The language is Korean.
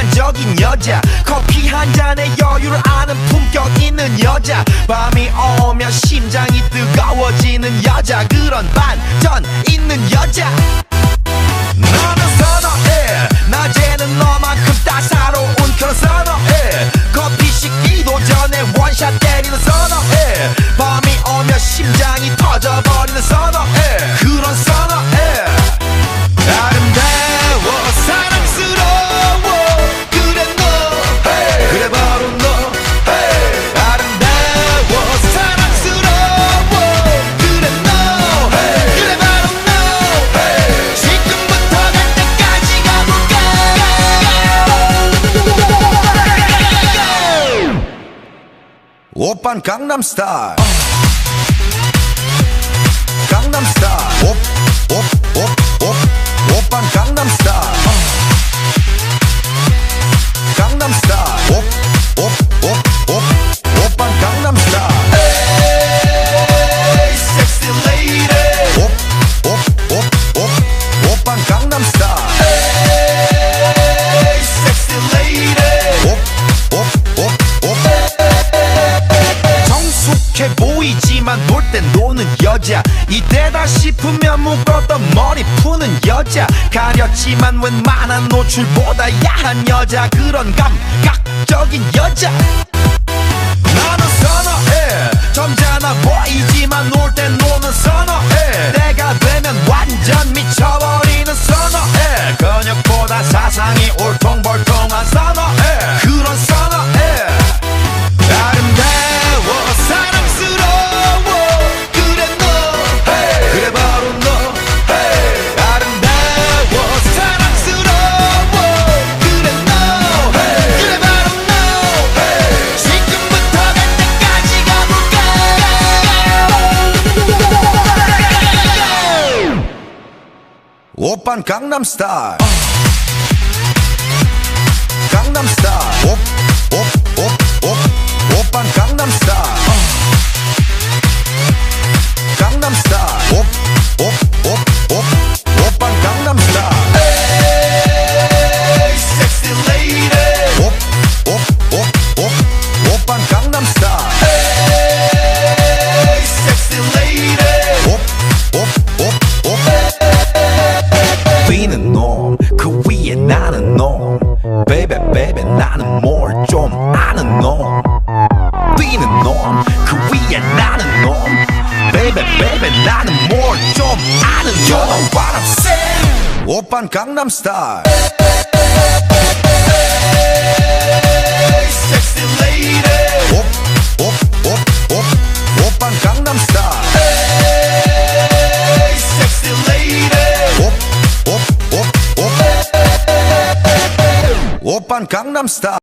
매력적인 여자. 커피 한 잔에 여유를 아는 품격 있는 여자. 밤이 오면 심장이 뜨거워지는 여자. 그런 반전 있는 여자. 너는 선어해. 낮에는 너만큼 따사로운 그런 선어해. 커피 식기도 전에 원샷 때리는 선어해. 밤이 오면 심장이 터져버리는 선어해. 그런 선어해 오빤 강남스타일 강남스타일 보이지만 놀 땐 노는 여자. 이때다 싶으면 묶었던 머리 푸는 여자. 가렸지만 웬만한 노출보다 야한 여자. 그런 감각적인 여자 오빤 강남스타일 그 위에 나는 놈 베이베 베이베 나는 뭘 좀 아는 놈 뛰는 놈그 위에 나는 놈 베이베 베이베 나는 뭘 좀 아는 놈 You know what I'm saying. 오빤 강남스타일 오빤 강남스타일